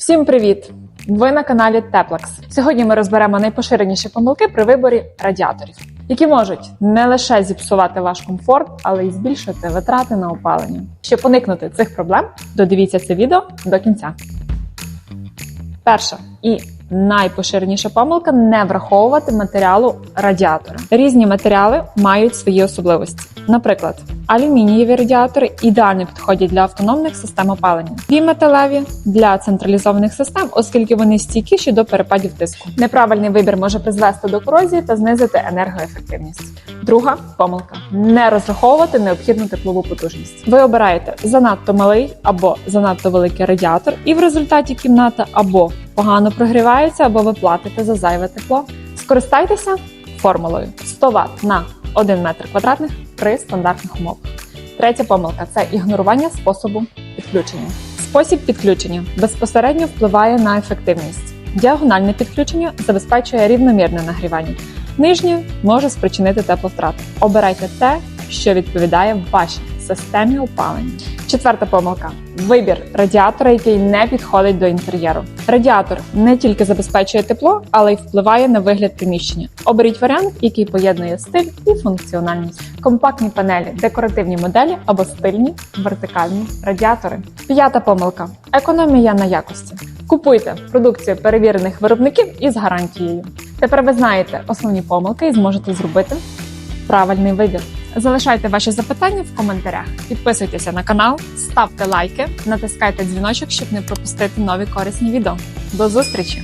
Всім привіт! Ви на каналі Teplex. Сьогодні ми розберемо найпоширеніші помилки при виборі радіаторів, які можуть не лише зіпсувати ваш комфорт, але й збільшити витрати на опалення. Щоб уникнути цих проблем, додивіться це відео до кінця. Перша і найпоширеніша помилка не враховувати матеріалу радіатора. Різні матеріали мають свої особливості. Наприклад, алюмінієві радіатори ідеально підходять для автономних систем опалення, біметалеві для централізованих систем, оскільки вони стійкіші до перепадів тиску. Неправильний вибір може призвести до корозії та знизити енергоефективність. Друга помилка не розраховувати необхідну теплову потужність. Ви обираєте занадто малий або занадто великий радіатор, і в результаті кімната або погано прогрівається, або ви платите за зайве тепло. Скористайтеся формулою 100 Вт на 1 метр квадратних при стандартних умовах. Третя помилка це ігнорування способу підключення. Спосіб підключення безпосередньо впливає на ефективність. Діагональне підключення забезпечує рівномірне нагрівання. Нижнє може спричинити тепловтрату. Обирайте те, що відповідає вашій системі опалення. Четверта помилка вибір радіатора, який не підходить до інтер'єру. Радіатор не тільки забезпечує тепло, але й впливає на вигляд приміщення. Оберіть варіант, який поєднує стиль і функціональність. Компактні панелі, декоративні моделі або стильні вертикальні радіатори. П'ята помилка економія на якості. Купуйте продукцію перевірених виробників із гарантією. Тепер ви знаєте основні помилки і зможете зробити правильний вибір. Залишайте ваші запитання в коментарях, підписуйтеся на канал, ставте лайки, натискайте дзвіночок, щоб не пропустити нові корисні відео. До зустрічі!